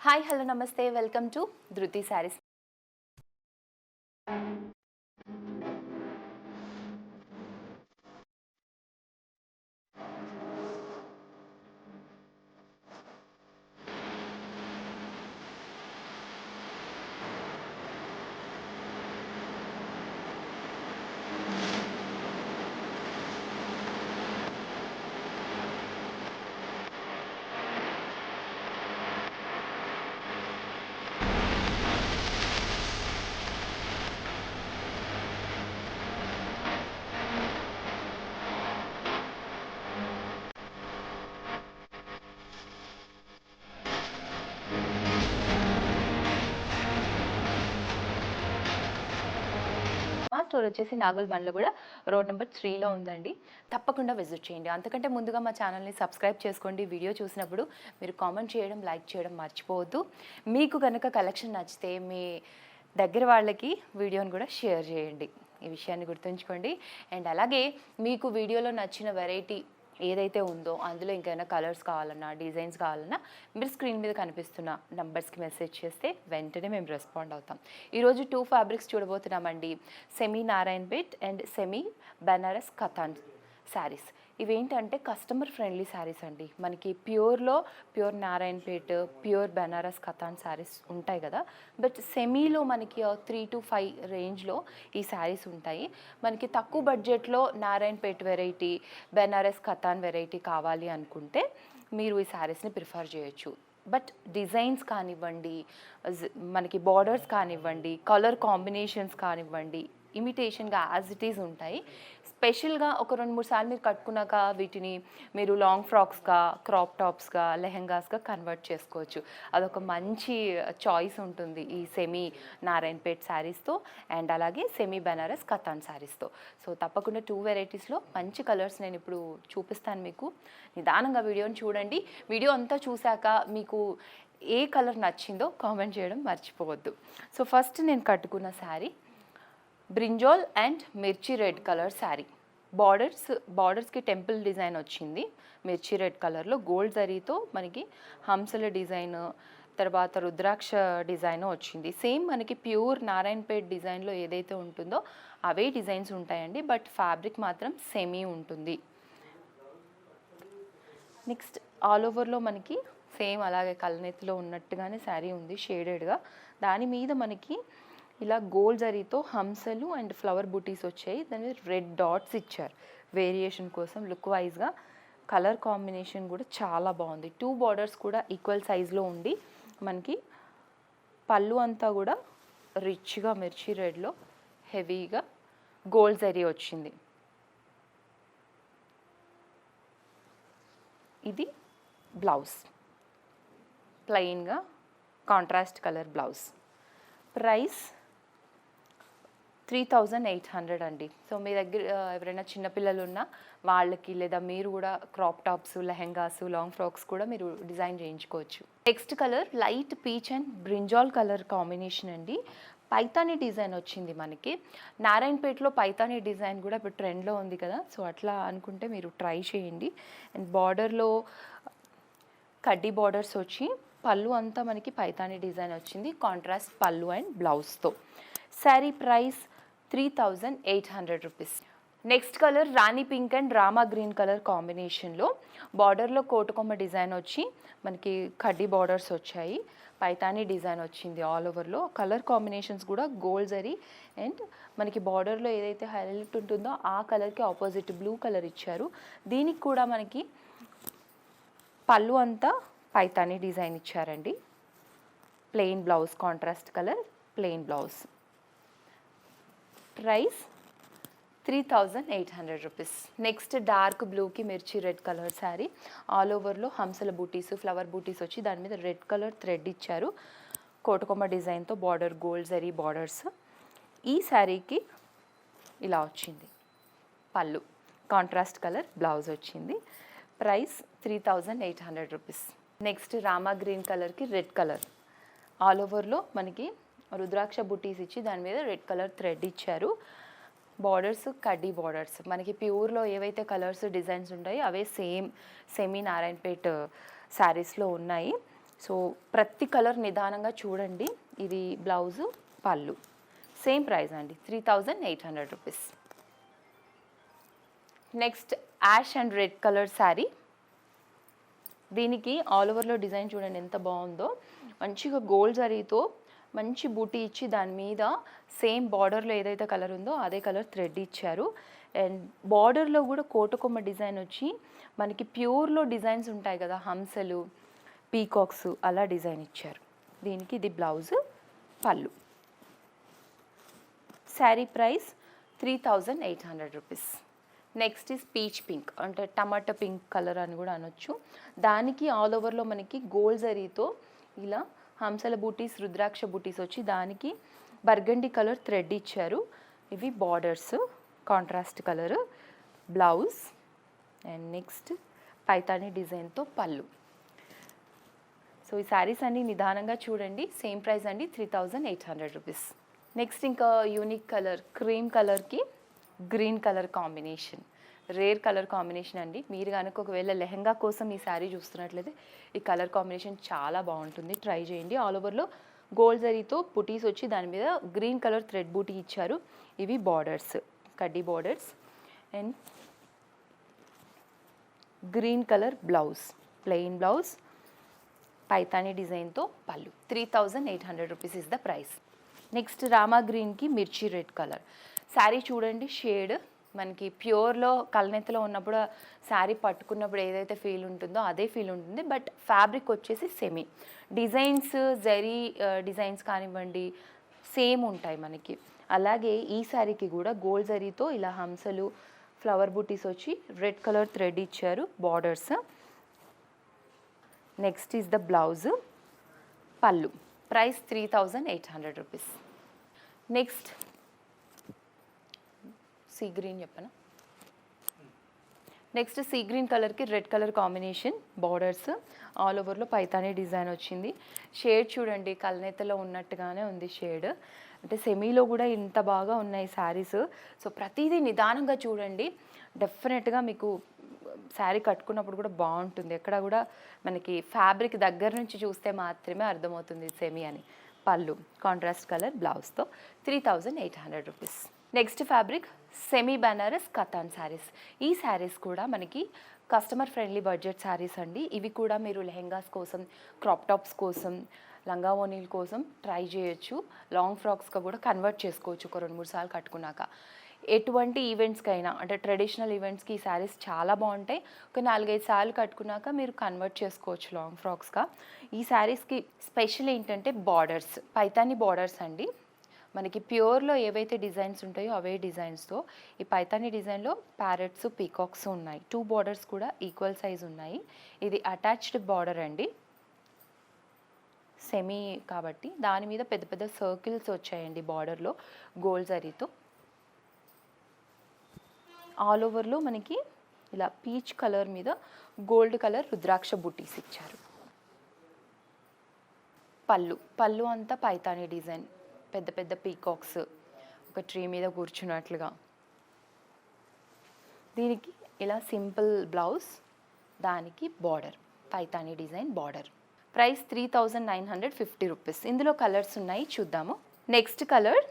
Hi hello నమస్తే welcome to Dhruti saris store వచ్చేసి నాగుల్ బండ్లో కూడా రోడ్ నెంబర్ త్రీలో ఉందండి. తప్పకుండా విజిట్ చేయండి. అంతకంటే ముందుగా మా ఛానల్ని సబ్స్క్రైబ్ చేసుకోండి. వీడియో చూసినప్పుడు మీరు కామెంట్ చేయడం లైక్ చేయడం మర్చిపోవద్దు. మీకు కనుక కలెక్షన్ నచ్చితే మీ దగ్గర వాళ్ళకి వీడియోని కూడా షేర్ చేయండి. ఈ విషయాన్ని గుర్తుంచుకోండి. అండ్ అలాగే మీకు వీడియోలో నచ్చిన వెరైటీ ఏదైతే ఉందో అందులో ఇంకైనా కలర్స్ కావాలన్నా డిజైన్స్ కావాలన్నా మీరు స్క్రీన్ మీద కనిపిస్తున్న నంబర్స్కి మెసేజ్ చేస్తే వెంటనే మేము రెస్పాండ్ అవుతాం. ఈరోజు two fabrics చూడబోతున్నామండి. Semi Narayanpet and semi Banaras katan saris. ఇవేంటంటే కస్టమర్ ఫ్రెండ్లీ శారీస్ అండి. మనకి ప్యూర్లో ప్యూర్ నారాయణపేట్ ప్యూర్ బెనారస్ కథాన్ శారీస్ ఉంటాయి కదా. బట్ సెమీలో మనకి త్రీ టు ఫైవ్ రేంజ్లో ఈ శారీస్ ఉంటాయి. మనకి తక్కువ బడ్జెట్లో నారాయణపేట్ వెరైటీ బెనారస్ కథాన్ వెరైటీ కావాలి అనుకుంటే మీరు ఈ శారీస్ని ప్రిఫర్ చేయొచ్చు. బట్ డిజైన్స్ కానివ్వండి మనకి బార్డర్స్ కానివ్వండి కలర్ కాంబినేషన్స్ కానివ్వండి ఇమిటేషన్గా యాజ్ ఇట్ ఈజ్ ఉంటాయి. స్పెషల్గా ఒక రెండు మూడు సార్లు మీరు కట్టుకున్నాక వీటిని మీరు లాంగ్ ఫ్రాక్స్గా క్రాప్ టాప్స్గా లెహెంగాస్గా కన్వర్ట్ చేసుకోవచ్చు. అదొక మంచి చాయిస్ ఉంటుంది ఈ సెమీ నారాయణపేట్ శారీస్తో అండ్ అలాగే సెమీ బెనారస్ కథాన్ శారీస్తో సో తప్పకుండా టూ వెరైటీస్లో మంచి కలర్స్ నేను ఇప్పుడు చూపిస్తాను మీకు. నిదానంగా వీడియోని చూడండి. వీడియో అంతా చూశాక మీకు ఏ కలర్ నచ్చిందో కామెంట్ చేయడం మర్చిపోవద్దు. సో ఫస్ట్ నేను కట్టుకున్న sari brinjal and mirchi red colour sari. Borders బార్డర్స్కి temple design వచ్చింది. మిర్చి రెడ్ కలర్లో గోల్డ్ జరీతో మనకి హంసల డిజైన్ తర్వాత రుద్రాక్ష డిజైన్ వచ్చింది. సేమ్ మనకి ప్యూర్ నారాయణపేట్ డిజైన్లో ఏదైతే ఉంటుందో అవే డిజైన్స్ ఉంటాయండి బట్ ఫ్యాబ్రిక్ మాత్రం సెమీ ఉంటుంది. నెక్స్ట్ ఆల్ ఓవర్లో మనకి సేమ్ అలాగే కలనెత్తిలో ఉన్నట్టుగానే శారీ ఉంది షేడెడ్గా. దాని మీద మనకి ఇలా గోల్డ్ జరీతో హంసలు అండ్ ఫ్లవర్ బుటీస్ వచ్చాయి. దాని మీద రెడ్ డాట్స్ ఇచ్చారు. వేరియేషన్ కోసం లుక్ వైజ్గా కలర్ కాంబినేషన్ కూడా చాలా బాగుంది. టూ బార్డర్స్ కూడా ఈక్వల్ సైజ్లో ఉండి మనకి పళ్ళు అంతా కూడా రిచ్గా మిర్చి రెడ్లో హెవీగా గోల్డ్ జరీ వచ్చింది. ఇది బ్లౌజ్ ప్లెయిన్గా contrast colour blouse price three thousand eight hundred అండి. సో మీ దగ్గర ఎవరైనా చిన్నపిల్లలు ఉన్నా వాళ్ళకి లేదా మీరు కూడా crop tops lehengas long frocks కూడా మీరు డిజైన్ చేయించుకోవచ్చు. Next colour light peach and brinjal colour combination అండి. పైతానీ డిజైన్ వచ్చింది మనకి. నారాయణపేటలో పైతానీ డిజైన్ కూడా ఇప్పుడు ట్రెండ్లో ఉంది కదా. సో అట్లా అనుకుంటే మీరు ట్రై చేయండి. అండ్ బార్డర్లో కడ్డీ బార్డర్స్ వచ్చి పళ్ళు అంతా మనకి పైతానీ డిజైన్ వచ్చింది. కాంట్రాస్ట్ పళ్ళు and బ్లౌజ్తో. Sari price three thousand eight hundred rupees next colour rani pink and Rama green colour కాంబినేషన్లో బార్డర్లో కోటకొమ్మ డిజైన్ వచ్చి మనకి కడ్డీ బార్డర్స్ వచ్చాయి. పైతానీ డిజైన్ వచ్చింది ఆల్ ఓవర్లో కలర్ కాంబినేషన్స్ కూడా గోల్డ్ జరీ అండ్ మనకి బార్డర్లో ఏదైతే హైలైట్ ఉంటుందో ఆ కలర్కి ఆపోజిట్ బ్లూ కలర్ ఇచ్చారు. దీనికి కూడా మనకి పళ్ళు అంతా పైతానీ డిజైన్ ఇచ్చారండి. Plain blouse contrast colour plain blouse price three thousand eight hundred rupees. Next dark బ్లూకి mirchi red colour sari. All ఓవర్లో హంసల బూటీస్ ఫ్లవర్ బూటీస్ వచ్చి దాని మీద రెడ్ కలర్ థ్రెడ్ ఇచ్చారు. కోటకొమ్మ డిజైన్తో బార్డర్ గోల్డ్ జరీ బార్డర్స్. ఈ శారీకి ఇలా వచ్చింది. పళ్ళు. కాంట్రాస్ట్ కలర్ బ్లౌజ్ వచ్చింది. Price three thousand eight hundred rupees. Next Rama green కలర్కి రెడ్ కలర్. ఆల్ ఓవర్లో మనకి రుద్రాక్ష బుటీస్ ఇచ్చి దాని మీద రెడ్ కలర్ థ్రెడ్ ఇచ్చారు. బార్డర్స్ కడ్డీ బార్డర్స్ మనకి ప్యూర్లో ఏవైతే కలర్స్ డిజైన్స్ ఉంటాయో అవే సేమ్ సెమీ నారాయణపేట్ శారీస్లో ఉన్నాయి. సో ప్రతి కలర్ నిదానంగా చూడండి. ఇది బ్లౌజు పళ్ళు. సేమ్ ప్రైస్ అండి. Three thousand eight hundred rupees. Next ash and red colour sari. దీనికి ఆల్ ఓవర్లో డిజైన్ చూడండి ఎంత బాగుందో. మంచిగా గోల్డ్ జరీతో మంచి బూటీ ఇచ్చి దాని మీద సేమ్ బార్డర్లో ఏదైతే కలర్ ఉందో అదే కలర్ థ్రెడ్ ఇచ్చారు. అండ్ బార్డర్లో కూడా కోటకొమ్మ డిజైన్ వచ్చి మనకి ప్యూర్లో డిజైన్స్ ఉంటాయి కదా హంసలు పీకాక్స్ అలా డిజైన్ ఇచ్చారు. దీనికి ఇది బ్లౌజ్ పళ్ళు. Sari price three thousand eight hundred rupees. Next is peach pink అంటే టమాటా పింక్ కలర్ అని కూడా అనొచ్చు. దానికి ఆల్ ఓవర్లో మనకి గోల్డ్ జరీతో ఇలా హంసల బూటీస్ రుద్రాక్ష బూటీస్ వచ్చి దానికి బర్గండి కలర్ థ్రెడ్ ఇచ్చారు. ఇవి borders contrast colour blouse and next Paithani డిజైన్తో పళ్ళు. సో ఈ శారీస్ అన్ని నిదానంగా చూడండి. సేమ్ ప్రైస్ అండి three thousand eight hundred rupees next ఇంకా యూనిక్ కలర్ క్రీమ్ కలర్కి green colour combination. Rare colour combination అండి. మీరు కనుక ఒకవేళ లెహంగా కోసం ఈ శారీ చూస్తున్నట్లయితే ఈ కలర్ కాంబినేషన్ చాలా బాగుంటుంది. ట్రై చేయండి. ఆల్ ఓవర్లో గోల్డ్ జరీతో బుటీస్ వచ్చి దాని మీద గ్రీన్ కలర్ థ్రెడ్ బూటీ ఇచ్చారు. ఇవి బార్డర్స్ కడ్డీ borders. And green colour blouse plain blouse Paithani డిజైన్తో పళ్ళు. Three thousand eight hundred rupees is the price next Rama గ్రీన్కి మిర్చి రెడ్ కలర్. శారీ చూడండి షేడ్ మనకి ప్యూర్లో కలనెత్తలో ఉన్నప్పుడు శారీ పట్టుకున్నప్పుడు ఏదైతే ఫీల్ ఉంటుందో అదే ఫీల్ ఉంటుంది. బట్ ఫ్యాబ్రిక్ వచ్చేసి సెమీ డిజైన్స్ జరీ డిజైన్స్ కానివ్వండి సేమ్ ఉంటాయి మనకి. అలాగే ఈ శారీకి కూడా గోల్డ్ జరీతో ఇలా హంసలు ఫ్లవర్ బూటీస్ వచ్చి రెడ్ కలర్ థ్రెడ్ ఇచ్చారు borders next is the blouse పళ్ళు. Price three thousand eight hundred rupees next sea green చెప్పనా? నెక్స్ట్ సీ గ్రీన్ కలర్కి red colour combination borders. All ఓవర్లో పైతానీ డిజైన్ వచ్చింది. షేడ్ చూడండి కలనేతలో ఉన్నట్టుగానే ఉంది షేడ్. అంటే సెమీలో కూడా ఇంత బాగా ఉన్నాయి శారీస్. సో ప్రతిదీ నిదానంగా చూడండి. డెఫినెట్గా మీకు శారీ కట్టుకున్నప్పుడు కూడా బాగుంటుంది. ఎక్కడ కూడా మనకి ఫ్యాబ్రిక్ దగ్గర నుంచి చూస్తే మాత్రమే అర్థమవుతుంది సెమీ అని. పళ్ళు contrast colour బ్లౌజ్తో three thousand eight hundred rupees. Next fabric semi Banaras katan saris ఈ శారీస్ కూడా మనకి కస్టమర్ ఫ్రెండ్లీ బడ్జెట్ శారీస్ అండి. ఇవి కూడా మీరు లెహెంగాస్ కోసం క్రాప్ టాప్స్ కోసం లంగా ఓనీల కోసం ట్రై చేయొచ్చు. లాంగ్ ఫ్రాక్స్గా కూడా కన్వర్ట్ చేసుకోవచ్చు ఒక రెండు మూడు సార్లు కట్టుకున్నాక. ఎటువంటి ఈవెంట్స్కైనా అంటే ట్రెడిషనల్ ఈవెంట్స్కి ఈ శారీస్ చాలా బాగుంటాయి. ఒక నాలుగైదు సార్లు కట్టుకున్నాక మీరు కన్వర్ట్ చేసుకోవచ్చు లాంగ్ ఫ్రాక్స్గా ఈ శారీస్కి స్పెషల్ ఏంటంటే బార్డర్స్ పైతాని బార్డర్స్ అండి. మనకి ప్యూర్లో ఏవైతే డిజైన్స్ ఉంటాయో అవే డిజైన్స్తో ఈ పైతాని డిజైన్లో ప్యారెట్స్ పీకాక్స్ ఉన్నాయి. టూ బార్డర్స్ కూడా ఈక్వల్ సైజ్ ఉన్నాయి. ఇది అటాచ్డ్ బార్డర్ అండి. సెమీ కాబట్టి దాని మీద పెద్ద పెద్ద సర్కిల్స్ వచ్చాయండి బార్డర్లో గోల్డ్ జరీతో ఆల్ ఓవర్లో మనకి ఇలా పీచ్ కలర్ మీద గోల్డ్ కలర్ రుద్రాక్ష బుటీస్ ఇచ్చారు. పళ్ళు పళ్ళు అంతా పైతాని డిజైన్. పెద్ద పెద్ద పీకాక్స్ ఒక ట్రీ మీద కూర్చున్నట్లుగా. దీనికి ఇలా సింపుల్ బ్లౌజ్ దానికి border Paithani design border. Price three thousand nine hundred fifty rupees. ఇందులో కలర్స్ ఉన్నాయి చూద్దాము. నెక్స్ట్ కలర్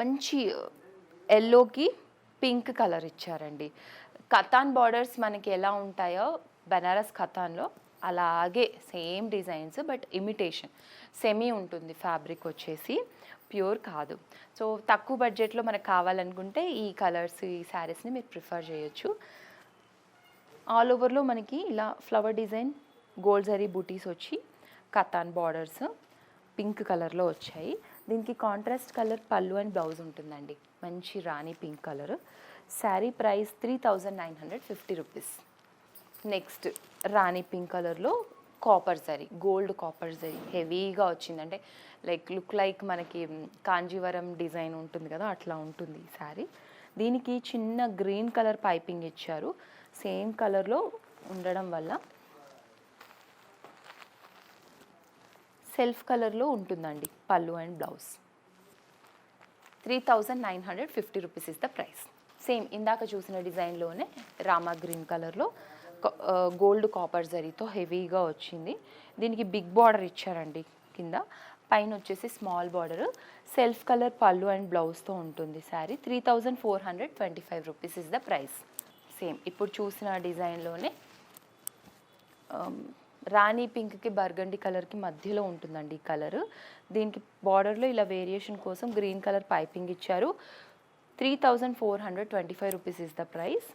మంచి ఎల్లోకి పింక్ కలర్ ఇచ్చారండి. ఖతాన్ బార్డర్స్ మనకి ఎలా ఉంటాయో బెనారస్ కతాన్లో అలాగే same designs but imitation. Semi ఉంటుంది ఫ్యాబ్రిక్ వచ్చేసి ప్యూర్ కాదు. సో తక్కువ బడ్జెట్లో మనకు కావాలనుకుంటే ఈ కలర్స్ ఈ శారీస్ని మీరు ప్రిఫర్ చేయొచ్చు. ఆల్ ఓవర్లో మనకి ఇలా ఫ్లవర్ డిజైన్ గోల్డ్ జరీ బూటీస్ వచ్చి కతాన్ బార్డర్స్ పింక్ కలర్లో వచ్చాయి. దీనికి కాంట్రాస్ట్ కలర్ పళ్ళు అండ్ బ్లౌజ్ ఉంటుందండి. మంచి rani pink colour. Sari price three thousand nine hundred fifty rupees. Next rani pink కలర్లో copper zari gold copper zari హెవీగా వచ్చిందంటే లైక్ లుక్ లైక్ మనకి కాంజీవరం డిజైన్ ఉంటుంది కదా అట్లా ఉంటుంది ఈ శారీ దీనికి చిన్న గ్రీన్ కలర్ పైపింగ్ ఇచ్చారు. సేమ్ కలర్లో ఉండడం వల్ల సెల్ఫ్ కలర్లో ఉంటుందండి పళ్ళు and blouse three thousand nine hundred fifty rupees is the price same ఇందాక చూసిన డిజైన్లోనే రామా గ్రీన్ కలర్లో గోల్డ్ కాపర్ జరీతో హెవీగా వచ్చింది. దీనికి బిగ్ బార్డర్ ఇచ్చారండి కింద. పైన వచ్చేసి స్మాల్ బార్డర్. సెల్ఫ్ కలర్ పళ్ళు అండ్ బ్లౌజ్తో ఉంటుంది sari. Three thousand four hundred twenty five rupees is the price. Same ఇప్పుడు చూసిన డిజైన్లోనే రాణి పింక్కి బర్గండి కలర్కి మధ్యలో ఉంటుందండి ఈ కలర్. దీనికి బార్డర్లో ఇలా వేరియేషన్ కోసం గ్రీన్ కలర్ పైపింగ్ ఇచ్చారు. Three thousand four hundred twenty five rupees is the price.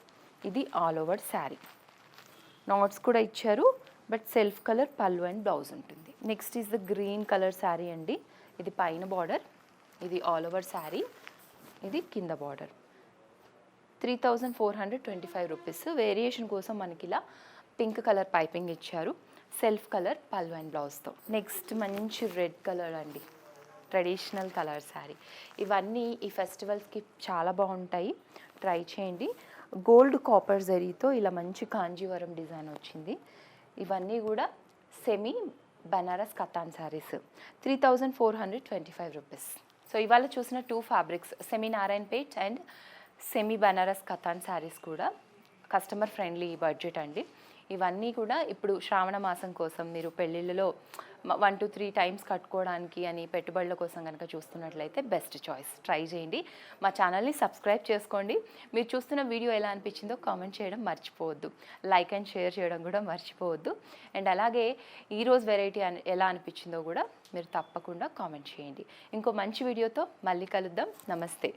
ఇది ఆల్ ఓవర్ శారీ. నాట్స్ కూడా ఇచ్చారు. బట్ సెల్ఫ్ కలర్ పళ్ళు అండ్ బ్లౌజ్ ఉంటుంది. Next is the green colour sari అండి. ఇది పైన బార్డర్. ఇది ఆల్ ఓవర్ శారీ. ఇది కింద border. Three thousand four hundred twenty five rupees. Variation కోసం మనకి ఇలా పింక్ కలర్ పైపింగ్ ఇచ్చారు. సెల్ఫ్ కలర్ పల్లు అండ్ బ్లౌజ్తో నెక్స్ట్ మంచి రెడ్ కలర్ అండి. Traditional colour sari. ఇవన్నీ ఈ ఫెస్టివల్స్కి చాలా బాగుంటాయి. ట్రై చేయండి. గోల్డ్ కాపర్ జరీతో ఇలా మంచి కాంజీవరం డిజైన్ వచ్చింది. ఇవన్నీ కూడా semi Banaras katan saris three thousand four hundred twenty five rupees so ఇవాళ చూసిన two fabrics semi Narayanpet and semi Banaras katan saris కూడా కస్టమర్ ఫ్రెండ్లీ బడ్జెట్ అండి. ఇవన్నీ కూడా ఇప్పుడు శ్రావణ మాసం కోసం మీరు పెళ్ళిళ్ళలో వన్ టు త్రీ టైమ్స్ కట్టుకోవడానికి అని పెట్టుబడుల కోసం కనుక చూస్తున్నట్లయితే బెస్ట్ చాయిస్ ట్రై చేయండి. మా ఛానల్ని సబ్స్క్రైబ్ చేసుకోండి. మీరు చూస్తున్న వీడియో ఎలా అనిపించిందో కామెంట్ చేయడం మర్చిపోవద్దు. లైక్ అండ్ షేర్ చేయడం కూడా మర్చిపోవద్దు. అండ్ అలాగే ఈరోజు వెరైటీ అని ఎలా అనిపించిందో కూడా మీరు తప్పకుండా కామెంట్ చేయండి. ఇంకో మంచి వీడియోతో మళ్ళీ కలుద్దాం. నమస్తే.